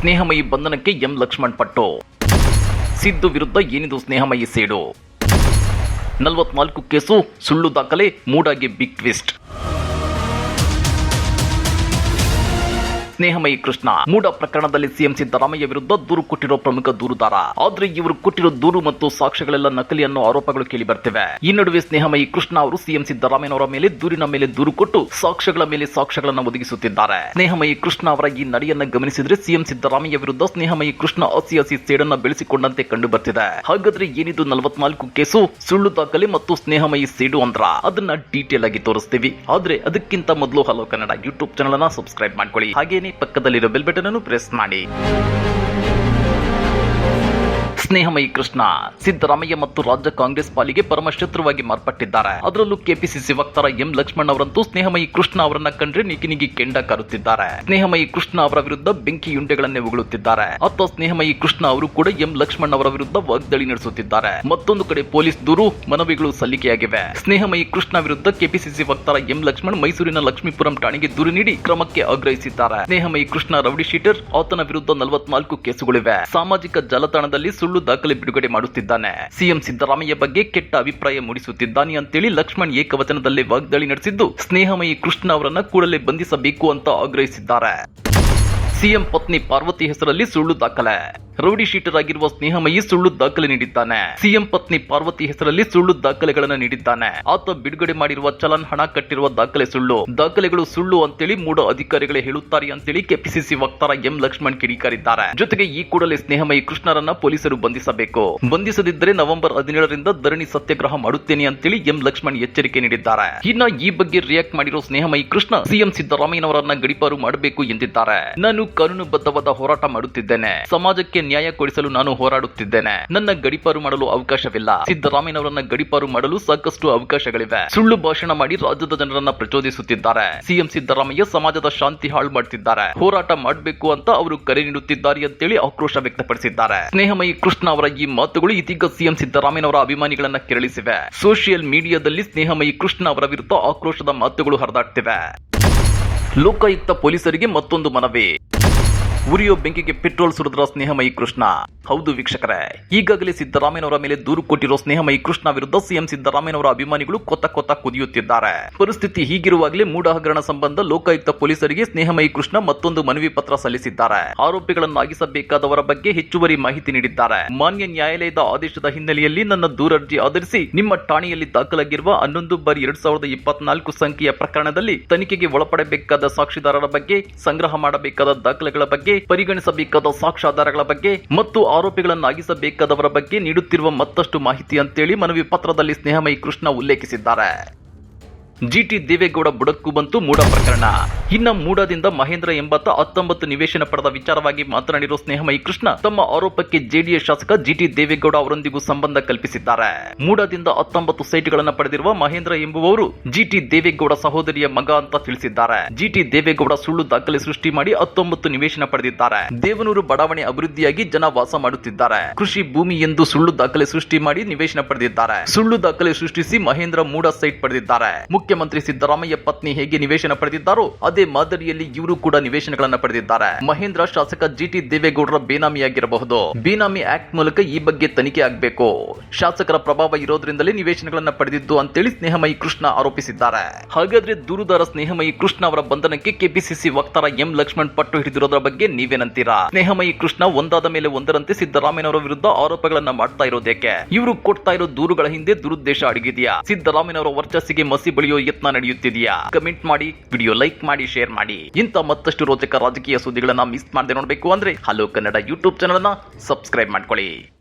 ಸ್ನೇಹಮಯಿ ಬಂಧನಕ್ಕೆ ಎಂ ಲಕ್ಷ್ಮಣ್ ಪಟ್ಟು. ಸಿದ್ದು ವಿರುದ್ಧ ಏನಿದು ಸ್ನೇಹಮಯಿ ಸೇಡು? ನಲವತ್ನಾಲ್ಕು ಕೇಸು ಸುಳ್ಳು ದಾಖಲೆ, ಮೂಡಾಗಿ ಬಿಗ್ ಟ್ವಿಸ್ಟ್. ಸ್ನೇಹಮಯಿ ಕೃಷ್ಣ ಮೂಡ ಪ್ರಕರಣದಲ್ಲಿ ಸಿಎಂ ಸಿದ್ದರಾಮಯ್ಯ ವಿರುದ್ಧ ದೂರು ಕೊಟ್ಟಿರೋ ಪ್ರಮುಖ ದೂರುದಾರ. ಆದ್ರೆ ಇವರು ಕೊಟ್ಟಿರೋ ದೂರು ಮತ್ತು ಸಾಕ್ಷ್ಯಗಳೆಲ್ಲ ನಕಲಿ ಅನ್ನೋ ಆರೋಪಗಳು ಕೇಳಿ ಬರ್ತಿವೆ. ಈ ನಡುವೆ ಸ್ನೇಹಮಯಿ ಕೃಷ್ಣ ಅವರು ಸಿಎಂ ಸಿದ್ದರಾಮಯ್ಯನವರ ಮೇಲೆ, ದೂರಿನ ಮೇಲೆ ದೂರು ಕೊಟ್ಟು ಸಾಕ್ಷ್ಯಗಳ ಮೇಲೆ ಸಾಕ್ಷ್ಯಗಳನ್ನು ಒದಗಿಸುತ್ತಿದ್ದಾರೆ. ಸ್ನೇಹಮಯಿ ಕೃಷ್ಣ ಅವರ ಈ ನಡೆಯನ್ನ ಗಮನಿಸಿದ್ರೆ ಸಿಎಂ ಸಿದ್ದರಾಮಯ್ಯ ವಿರುದ್ಧ ಸ್ನೇಹಮಯಿ ಕೃಷ್ಣ ಹಸಿ ಹಸಿ ಸೇಡನ್ನ ಬೆಳೆಸಿಕೊಂಡಂತೆ ಕಂಡು ಬರ್ತಿದೆ ಹಾಗಾದ್ರೆ ಏನಿದು ನಲವತ್ನಾಲ್ಕು ಕೇಸು? ಸುಳ್ಳು ದಾಖಲೆ ಮತ್ತು ಸ್ನೇಹಮಯಿ ಸೇಡು ಅಂದ್ರ? ಅದನ್ನ ಡೀಟೇಲ್ ಆಗಿ ತೋರಿಸ್ತೀವಿ. ಆದ್ರೆ ಅದಕ್ಕಿಂತ ಮೊದಲು ಹಲೋ ಕನ್ನಡ ಯೂಟ್ಯೂಬ್ ಚಾನಲ್ ಅನ್ನ ಸಬ್ಸ್ಕ್ರೈಬ್ ಮಾಡ್ಕೊಳ್ಳಿ. ಹಾಗೇನೆ ಪಕ್ಕದಲ್ಲಿರೋ ಬೆಲ್ ಬಟನ್ ಅನ್ನು ಪ್ರೆಸ್ ಮಾಡಿ. ಸ್ನೇಹಮಯಿ ಕೃಷ್ಣ ಸಿದ್ದರಾಮಯ್ಯ ಮತ್ತು ರಾಜ್ಯ ಕಾಂಗ್ರೆಸ್ ಪಾಲಿಗೆ ಪರಮ ಶತ್ರುವಾಗಿ ಮಾರ್ಪಟ್ಟಿದ್ದಾರೆ. ಅದರಲ್ಲೂ ಕೆಪಿಸಿಸಿ ವಕ್ತಾರ ಎಂ ಲಕ್ಷ್ಮಣ್ ಅವರಂತೂ ಸ್ನೇಹಮಯಿ ಕೃಷ್ಣ ಅವರನ್ನ ಕಂಡ್ರೆ ನಿಗಿ ನಿಗಿ ಕೆಂಡ ಕರುತ್ತಿದ್ದಾರೆ. ಸ್ನೇಹಮಯಿ ಕೃಷ್ಣ ಅವರ ವಿರುದ್ಧ ಬೆಂಕಿ ಯುಂಡೆಗಳನ್ನೇ ಉಗುಳುತ್ತಿದ್ದಾರೆ. ಅತ್ತ ಸ್ನೇಹಮಯಿ ಕೃಷ್ಣ ಅವರು ಕೂಡ ಎಂ ಲಕ್ಷ್ಮಣ್ ಅವರ ವಿರುದ್ಧ ವಾಗ್ದಾಳಿ ನಡೆಸುತ್ತಿದ್ದಾರೆ. ಮತ್ತೊಂದು ಕಡೆ ಪೊಲೀಸ್ ದೂರು, ಮನವಿಗಳು ಸಲ್ಲಿಕೆಯಾಗಿವೆ. ಸ್ನೇಹಮಯಿ ಕೃಷ್ಣ ವಿರುದ್ಧ ಕೆಪಿಸಿಸಿ ವಕ್ತಾರ ಎಂ ಲಕ್ಷ್ಮಣ್ ಮೈಸೂರಿನ ಲಕ್ಷ್ಮೀಪುರಂ ಠಾಣೆಗೆ ದೂರು ನೀಡಿ ಕ್ರಮಕ್ಕೆ ಆಗ್ರಹಿಸಿದ್ದಾರೆ. ಸ್ನೇಹಮಯಿ ಕೃಷ್ಣ ರೌಡಿ ಶೀಟರ್, ಆತನ ವಿರುದ್ಧ ನಲವತ್ನಾಲ್ಕು ಕೇಸುಗಳಿವೆ. ಸಾಮಾಜಿಕ ಜಾಲತಾಣದಲ್ಲಿ ಸುಳ್ಳು ದಾಖಲೆ ಬಿಡುಗಡೆ ಮಾಡುತ್ತಿದ್ದಾನೆ. ಸಿಎಂ ಸಿದ್ದರಾಮಯ್ಯ ಬಗ್ಗೆ ಕೆಟ್ಟ ಅಭಿಪ್ರಾಯ ಮೂಡಿಸುತ್ತಿದ್ದಾನೆ ಅಂತೇಳಿ ಲಕ್ಷ್ಮಣ್ ಏಕವಚನದಲ್ಲೇ ವಾಗ್ದಾಳಿ ನಡೆಸಿದ್ದು, ಸ್ನೇಹಮಯಿ ಕೃಷ್ಣ ಅವರನ್ನ ಕೂಡಲೇ ಬಂಧಿಸಬೇಕು ಅಂತ ಆಗ್ರಹಿಸಿದ್ದಾರೆ. ಸಿಎಂ ಪತ್ನಿ ಪಾರ್ವತಿ ಹೆಸರಲ್ಲಿ ಸುಳ್ಳು ದಾಖಲೆ. ರೌಡಿ ಶೀಟರ್ ಆಗಿರುವ ಸ್ನೇಹಮಯಿ ಸುಳ್ಳು ದಾಖಲೆ ನೀಡಿದ್ದಾನೆ. ಸಿಎಂ ಪತ್ನಿ ಪಾರ್ವತಿ ಹೆಸರಲ್ಲಿ ಸುಳ್ಳು ದಾಖಲೆಗಳನ್ನು ನೀಡಿದ್ದಾನೆ. ಆತ ಬಿಡುಗಡೆ ಮಾಡಿರುವ ಚಲನ್ ಹಣ ಕಟ್ಟಿರುವ ದಾಖಲೆ ಸುಳ್ಳು. ದಾಖಲೆಗಳು ಸುಳ್ಳು ಅಂತೇಳಿ ಮೂಡ ಅಧಿಕಾರಿಗಳೇ ಹೇಳುತ್ತಾರೆ ಅಂತೇಳಿ ಕೆಪಿಸಿಸಿ ವಕ್ತಾರ ಎಂ ಲಕ್ಷ್ಮಣ್ ಕಿಡಿಕಾರಿದ್ದಾರೆ. ಜೊತೆಗೆ ಈ ಕೂಡಲೇ ಸ್ನೇಹಮಯಿ ಕೃಷ್ಣರನ್ನ ಪೊಲೀಸರು ಬಂಧಿಸಬೇಕು. ಬಂಧಿಸದಿದ್ದರೆ ನವೆಂಬರ್ ಹದಿನೇಳರಿಂದ ಧರಣಿ ಸತ್ಯಾಗ್ರಹ ಮಾಡುತ್ತೇನೆ ಅಂತೇಳಿ ಎಂ ಲಕ್ಷ್ಮಣ್ ಎಚ್ಚರಿಕೆ ನೀಡಿದ್ದಾರೆ. ಇನ್ನ ಈ ಬಗ್ಗೆ ರಿಯಾಕ್ಟ್ ಮಾಡಿರೋ ಸ್ನೇಹಮಯಿ ಕೃಷ್ಣ ಸಿಎಂ ಸಿದ್ದರಾಮಯ್ಯನವರನ್ನ ಗಡಿಪಾರು ಮಾಡಬೇಕು ಎಂದಿದ್ದಾರೆ. ನಾನು ಕಾನೂನುಬದ್ಧವಾದ ಹೋರಾಟ ಮಾಡುತ್ತಿದ್ದೇನೆ. ಸಮಾಜಕ್ಕೆ ನ್ಯಾಯ ಕೊಡಿಸಲು ನಾನು ಹೋರಾಡುತ್ತಿದ್ದೇನೆ. ನನ್ನ ಗಡಿಪಾರು ಮಾಡಲು ಅವಕಾಶವಿಲ್ಲ. ಸಿದ್ದರಾಮಯ್ಯನವರನ್ನ ಗಡಿಪಾರು ಮಾಡಲು ಸಾಕಷ್ಟು ಅವಕಾಶಗಳಿವೆ. ಸುಳ್ಳು ಭಾಷಣ ಮಾಡಿ ರಾಜ್ಯದ ಜನರನ್ನ ಪ್ರಚೋದಿಸುತ್ತಿದ್ದಾರೆ. ಸಿಎಂ ಸಿದ್ದರಾಮಯ್ಯ ಸಮಾಜದ ಶಾಂತಿ ಹಾಳು ಮಾಡ್ತಿದ್ದಾರೆ. ಹೋರಾಟ ಮಾಡಬೇಕು ಅಂತ ಅವರು ಕರೆ ನೀಡುತ್ತಿದ್ದಾರೆ ಅಂತೇಳಿ ಆಕ್ರೋಶ ವ್ಯಕ್ತಪಡಿಸಿದ್ದಾರೆ. ಸ್ನೇಹಮಯಿ ಕೃಷ್ಣ ಅವರ ಈ ಮಾತುಗಳು ಇದೀಗ ಸಿಎಂ ಸಿದ್ದರಾಮಯ್ಯನವರ ಅಭಿಮಾನಿಗಳನ್ನ ಕೆರಳಿಸಿವೆ. ಸೋಷಿಯಲ್ ಮೀಡಿಯಾದಲ್ಲಿ ಸ್ನೇಹಮಯಿ ಕೃಷ್ಣ ಅವರ ವಿರುದ್ಧ ಆಕ್ರೋಶದ ಮಾತುಗಳು ಹರಿದಾಡ್ತಿವೆ. ಲೋಕಾಯುಕ್ತ ಪೊಲೀಸರಿಗೆ ಮತ್ತೊಂದು ಮನವಿ. ಉರಿಯೋ ಬೆಂಕಿಗೆ ಪೆಟ್ರೋಲ್ ಸುರಿದ್ರ ಸ್ನೇಹಮಯಿ ಕೃಷ್ಣ. ಹೌದು ವೀಕ್ಷಕರೇ, ಈಗಾಗಲೇ ಸಿದ್ದರಾಮಯ್ಯನವರ ಮೇಲೆ ದೂರು ಕೊಟ್ಟಿರೋ ಸ್ನೇಹಮಯಿ ಕೃಷ್ಣ ವಿರುದ್ಧ ಸಿಎಂ ಸಿದ್ದರಾಮಯ್ಯನವರ ಅಭಿಮಾನಿಗಳು ಕೊತ್ತ ಕೊತ್ತ ಕುದಿಯುತ್ತಿದ್ದಾರೆ. ಪರಿಸ್ಥಿತಿ ಹೀಗಿರುವಾಗಲೇ ಮೂಡ ಹಗರಣ ಸಂಬಂಧ ಲೋಕಾಯುಕ್ತ ಪೊಲೀಸರಿಗೆ ಸ್ನೇಹಮಯಿ ಕೃಷ್ಣ ಮತ್ತೊಂದು ಮನವಿ ಪತ್ರ ಸಲ್ಲಿಸಿದ್ದಾರೆ. ಆರೋಪಿಗಳನ್ನು ಆಗಿಸಬೇಕಾದವರ ಬಗ್ಗೆ ಹೆಚ್ಚುವರಿ ಮಾಹಿತಿ ನೀಡಿದ್ದಾರೆ. ಮಾನ್ಯ ನ್ಯಾಯಾಲಯದ ಆದೇಶದ ಹಿನ್ನೆಲೆಯಲ್ಲಿ ನನ್ನ ದೂರರ್ಜಿ ಆಧರಿಸಿ ನಿಮ್ಮ ಠಾಣೆಯಲ್ಲಿ ದಾಖಲಾಗಿರುವ ಹನ್ನೊಂದು ಬಾರಿ ಎರಡ್ ಸಾವಿರದ ಇಪ್ಪತ್ನಾಲ್ಕು ಸಂಖ್ಯೆಯ ಪ್ರಕರಣದಲ್ಲಿ ತನಿಖೆಗೆ ಒಳಪಡಬೇಕಾದ ಸಾಕ್ಷಿದಾರರ ಬಗ್ಗೆ ಸಂಗ್ರಹ ಮಾಡಬೇಕಾದ ದಾಖಲೆಗಳ ಬಗ್ಗೆ ಪರಿಗಣಿಸಬೇಕಾದ ಸಾಕ್ಷ್ಯಾಧಾರಗಳ ಬಗ್ಗೆ ಮತ್ತು ಆರೋಪಿಗಳನ್ನಾಗಿಸಬೇಕಾದವರ ಬಗ್ಗೆ ನೀಡುತ್ತಿರುವ ಮತ್ತಷ್ಟು ಮಾಹಿತಿ ಅಂತೇಳಿ ಮನವಿ ಪತ್ರದಲ್ಲಿ ಸ್ನೇಹಮಯಿ ಕೃಷ್ಣ ಉಲ್ಲೇಖಿಸಿದ್ದಾರೆ. ಜಿಟಿ ದೇವೇಗೌಡ ಬುಡಕ್ಕೂ ಬಂತು ಮೂಡ ಪ್ರಕರಣ. ಇನ್ನ ಮೂಡದಿಂದ ಮಹೇಂದ್ರ ಎಂಬತ್ತ ಹತ್ತೊಂಬತ್ತು ನಿವೇಶನ ಪಡೆದ ವಿಚಾರವಾಗಿ ಮಾತನಾಡಿರೋ ಸ್ನೇಹಮಯಿ ಕೃಷ್ಣ ತಮ್ಮ ಆರೋಪಕ್ಕೆ ಜೆಡಿಎಸ್ ಶಾಸಕ ಜಿಟಿ ದೇವೇಗೌಡ ಅವರೊಂದಿಗೂ ಸಂಬಂಧ ಕಲ್ಪಿಸಿದ್ದಾರೆ. ಮೂಡದಿಂದ ಹತ್ತೊಂಬತ್ತು ಸೈಟ್ಗಳನ್ನು ಪಡೆದಿರುವ ಮಹೇಂದ್ರ ಎಂಬುವವರು ಜಿಟಿ ದೇವೇಗೌಡ ಸಹೋದರಿಯ ಮಗ ಅಂತ ತಿಳಿಸಿದ್ದಾರೆ. ಜಿಟಿ ದೇವೇಗೌಡ ಸುಳ್ಳು ದಾಖಲೆ ಸೃಷ್ಟಿ ಮಾಡಿ ಹತ್ತೊಂಬತ್ತು ನಿವೇಶನ ಪಡೆದಿದ್ದಾರೆ. ದೇವನೂರು ಬಡಾವಣೆ ಅಭಿವೃದ್ಧಿಯಾಗಿ ಜನ ವಾಸ ಮಾಡುತ್ತಿದ್ದಾರೆ. ಕೃಷಿ ಭೂಮಿ ಎಂದು ಸುಳ್ಳು ದಾಖಲೆ ಸೃಷ್ಟಿ ಮಾಡಿ ನಿವೇಶನ ಪಡೆದಿದ್ದಾರೆ. ಸುಳ್ಳು ದಾಖಲೆ ಸೃಷ್ಟಿಸಿ ಮಹೇಂದ್ರ ಮೂಡ ಸೈಟ್ ಪಡೆದಿದ್ದಾರೆ. ಮುಖ್ಯಮಂತ್ರಿ ಸಿದ್ದರಾಮಯ್ಯ ಪತ್ನಿ ಹೇಗೆ ನಿವೇಶನ ಪಡೆದಿದ್ದಾರೋ ಅದೇ ಮಾದರಿಯಲ್ಲಿ ಇವರು ಕೂಡ ನಿವೇಶನಗಳನ್ನು ಪಡೆದಿದ್ದಾರೆ. ಮಹೇಂದ್ರ ಶಾಸಕ ಜಿಟಿ ದೇವೇಗೌಡರ ಬೇನಾಮಿಯಾಗಿರಬಹುದು. ಬೇನಾಮಿ ಆಕ್ಟ್ ಮೂಲಕ ಈ ಬಗ್ಗೆ ತನಿಖೆ ಆಗಬೇಕು. ಶಾಸಕರ ಪ್ರಭಾವ ಇರೋದ್ರಿಂದಲೇ ನಿವೇಶನಗಳನ್ನು ಪಡೆದಿದ್ದು ಅಂತೇಳಿ ಸ್ನೇಹಮಯಿ ಕೃಷ್ಣ ಆರೋಪಿಸಿದ್ದಾರೆ. ಹಾಗಾದ್ರೆ ದೂರುದಾರ ಸ್ನೇಹಮಯಿ ಕೃಷ್ಣ ಅವರ ಬಂಧನಕ್ಕೆ ಕೆಪಿಸಿಸಿ ವಕ್ತಾರ ಎಂ ಲಕ್ಷ್ಮಣ್ ಪಟ್ಟು ಹಿಡಿದಿರೋದ್ರ ಬಗ್ಗೆ ನೀವೇನಂತೀರಾ? ಸ್ನೇಹಮಯಿ ಕೃಷ್ಣ ಒಂದಾದ ಮೇಲೆ ಒಂದರಂತೆ ಸಿದ್ದರಾಮಯ್ಯನವರ ವಿರುದ್ಧ ಆರೋಪಗಳನ್ನ ಮಾಡ್ತಾ ಇರೋದೇಕೆ ಇವರು ಕೊಡ್ತಾ ಇರೋ ದೂರುಗಳ ಹಿಂದೆ ದುರುದ್ದೇಶ ಅಡಗಿದೆಯಾ? ಸಿದ್ದರಾಮಯ್ಯನವರ ವರ್ಚಸ್ಸಿಗೆ ಮಸಿ ಬಳಿಯೋ ಯತ್ನ ನಡೆಯುತ್ತಿದೆಯಾ? ಕಮೆಂಟ್ ಮಾಡಿ ವಿಡಿಯೋ ಲೈಕ್ ಮಾಡಿ ಶೇರ್ ಮಾಡಿ. ಇಂಥ ಮತ್ತಷ್ಟು ರೋಚಕ ರಾಜಕೀಯ ಸುದ್ದಿಗಳನ್ನ ಮಿಸ್ ಮಾಡದೆ ನೋಡಬೇಕು ಅಂದ್ರೆ ಹಲೋ ಕನ್ನಡ ಯೂಟ್ಯೂಬ್ ಚಾನಲ್ ಅನ್ನ ಸಬ್ಸ್ಕ್ರೈಬ್ ಮಾಡ್ಕೊಳ್ಳಿ.